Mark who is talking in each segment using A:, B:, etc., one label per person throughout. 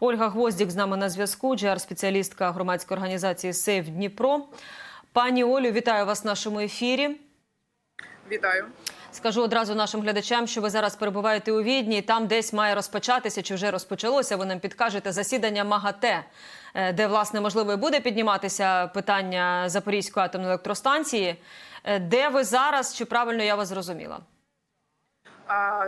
A: Ольга Гвоздік з нами на зв'язку, джер-спеціалістка громадської організації Сейф Дніпро. Пані Олю, вітаю вас в нашому ефірі.
B: Вітаю.
A: Скажу одразу нашим глядачам, що ви зараз перебуваєте у Відні. і Там десь має розпочатися чи вже розпочалося. Ви нам підкажете засідання МАГАТЕ, е, де власне можливо і буде підніматися питання Запорізької атомної електростанції. Е, Де ви зараз? Чи правильно я вас зрозуміла?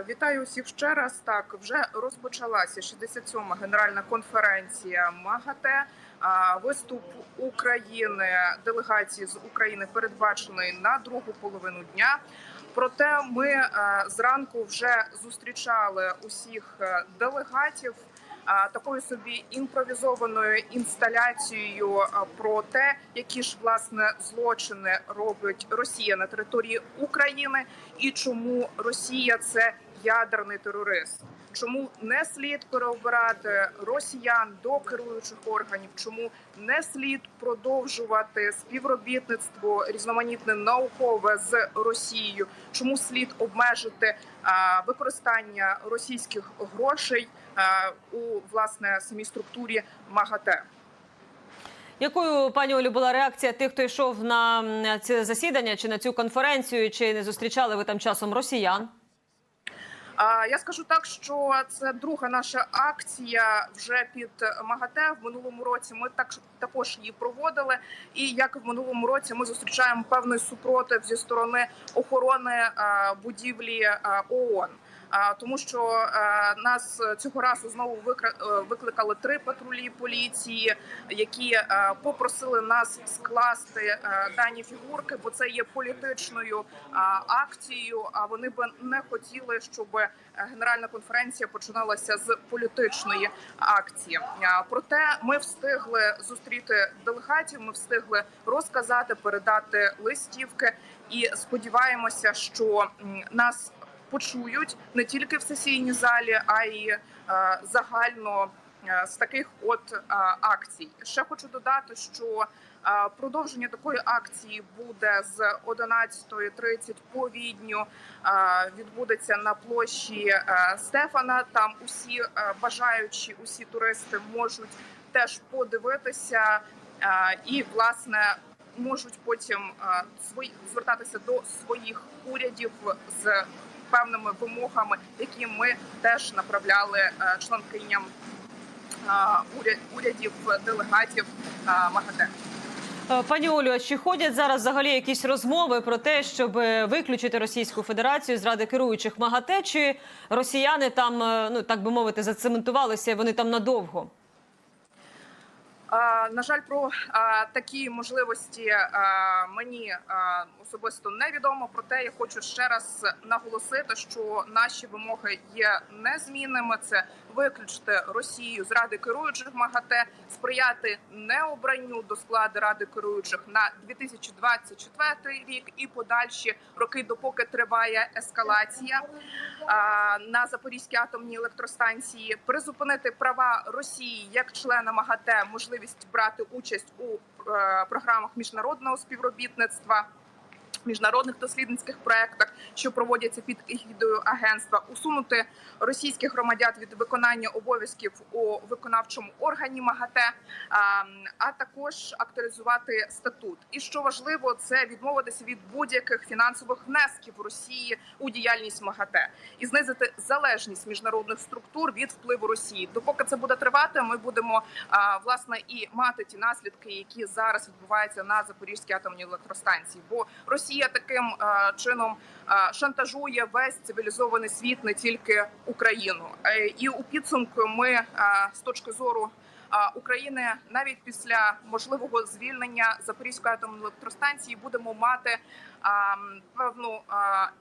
B: Вітаю усіх ще раз. Так вже розпочалася 67-ма генеральна конференція МАГАТЕ. Виступ України делегації з України передбачений на другу половину дня. Проте ми е, зранку вже зустрічали усіх е, делегатів такою собі імпровізованою інсталяцією про те, які ж власне злочини робить Росія на території України, і чому Росія це ядерний терорист. Чому не слід переобирати росіян до керуючих органів? Чому не слід продовжувати співробітництво різноманітне наукове з Росією? Чому слід обмежити використання російських грошей у власне самій структурі МАГАТЕ?
A: Якою пані Олю була реакція тих, хто йшов на це засідання чи на цю конференцію, чи не зустрічали ви там часом росіян?
B: Я скажу так, що це друга наша акція вже під МАГАТЕ. В минулому році ми так також її проводили. І як в минулому році ми зустрічаємо певний супротив зі сторони охорони будівлі а, ООН. Тому що нас цього разу знову е, викликали три патрулі поліції, які попросили нас скласти дані фігурки, бо це є політичною акцією. А вони би не хотіли, щоб е, генеральна конференція починалася з політичної акції. Проте ми встигли зустріти делегатів. Ми встигли розказати, передати листівки, і сподіваємося, що нас почують не тільки в сесійній залі, а й е, загально е, з таких от е, акцій. Ще хочу додати, що продовження такої акції буде з 11.30 по відню. Відбудеться на площі Стефана. Там усі бажаючі, усі туристи можуть теж подивитися і власне. Можуть потім звертатися до своїх урядів з певними вимогами, які ми теж направляли е, членкиням е, урядів делегатів е, МАГАТЕ.
A: Пані Олю, а чи ходять зараз взагалі якісь розмови про те, щоб виключити Російську Федерацію з ради керуючих МАГАТЕ? Чи росіяни там, ну так би мовити, зацементувалися вони там надовго?
B: На жаль, про такі можливості мені особисто невідомо. Проте я хочу ще раз наголосити, що наші вимоги є незмінними. Це виключити Росію з ради керуючих МАГАТЕ, сприяти необранню до складу ради керуючих на 2024 рік і подальші роки, допоки триває ескалація на Запорізькій атомній електростанції, призупинити права Росії як члена МАГАТЕ, можливість брати участь у е, програмах міжнародного співробітництва. Міжнародних дослідницьких проектах, що проводяться під егідою агентства, усунути російських громадян від виконання обов'язків у виконавчому органі МАГАТЕ, а, а також актуалізувати статут. І що важливо, це відмовитися від будь-яких фінансових внесків Росії у діяльність МАГАТЕ і знизити залежність міжнародних структур від впливу Росії. Допоки це буде тривати, ми будемо власне і мати ті наслідки, які зараз відбуваються на Запорізькій атомній електростанції. Бо Росія таким а, чином а, шантажує весь цивілізований світ, не тільки Україну. Е, І у підсумку ми з точки зору. України навіть після можливого звільнення Запорізької атомної електростанції будемо мати певну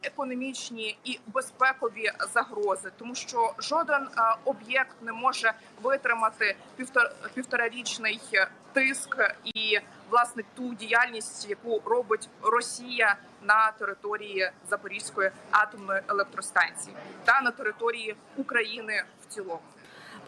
B: економічні і безпекові загрози, тому що жоден об'єкт не може витримати півтора півторарічний тиск і власне ту діяльність, яку робить Росія на території Запорізької атомної електростанції та на території України в цілому.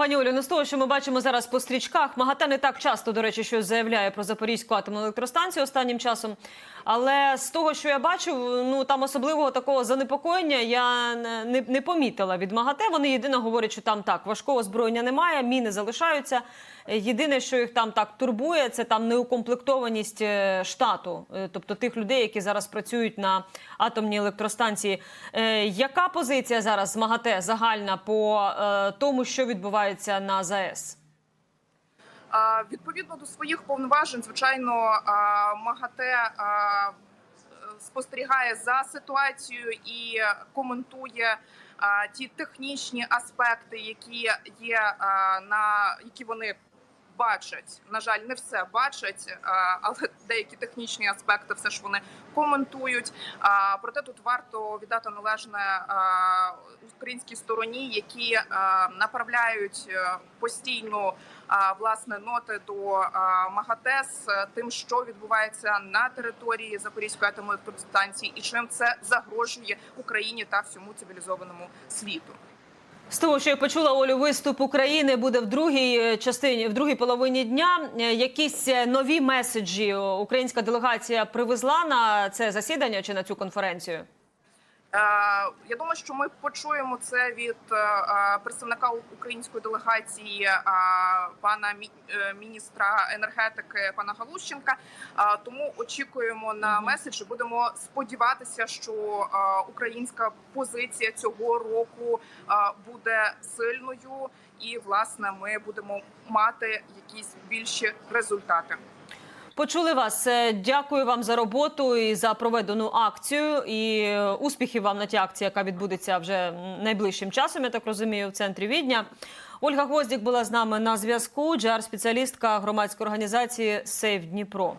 A: Пані Олю, ну з того, що ми бачимо зараз по стрічках, МАГАТЕ не так часто, до речі, щось заявляє про Запорізьку атомну електростанцію останнім часом. Але з того, що я бачу, ну там особливого такого занепокоєння я не, не, не помітила від МАГАТЕ. Вони єдине говорять, що там так важкого озброєння немає, міни залишаються. Єдине, що їх там так турбує, це там неукомплектованість е, штату, е, тобто тих людей, які зараз працюють на атомній електростанції. Е, Яка позиція зараз з МАГАТЕ загальна по тому, що відбувається на ЗАЕС?
B: Відповідно до своїх повноважень, звичайно, МАГАТЕ спостерігає за ситуацією і коментує ті технічні аспекти, які є на які вони бачать. На жаль, не все бачать, але деякі технічні аспекти все ж вони коментують. Проте тут варто віддати належне українській стороні, які направляють е, постійно власне ноти до а, МАГАТЕ з е, тим, що відбувається на території Запорізької атомної електростанції, і чим це загрожує Україні та всьому цивілізованому світу.
A: З того, що я почула, Олю, виступ України буде в другій е, частині, в другій половині дня. Е, Якісь е, нові меседжі українська делегація привезла на це засідання чи на цю конференцію?
B: Е, Я думаю, що ми почуємо це від е, е, представника української делегації пана міністра енергетики пана Галущенка. Тому очікуємо на
A: Мгм.
B: меседжі. Будемо сподіватися, що українська позиція цього року буде сильною, і власне ми будемо мати якісь більші результати.
A: Почули вас. Е, Дякую вам за роботу і за проведену акцію. І е, успіхів вам на тій акції, яка відбудеться вже найближчим часом. Я так розумію, в центрі Відня. Ольга Гвоздік була з нами на зв'язку. Джар спеціалістка громадської організації Сейв Дніпро.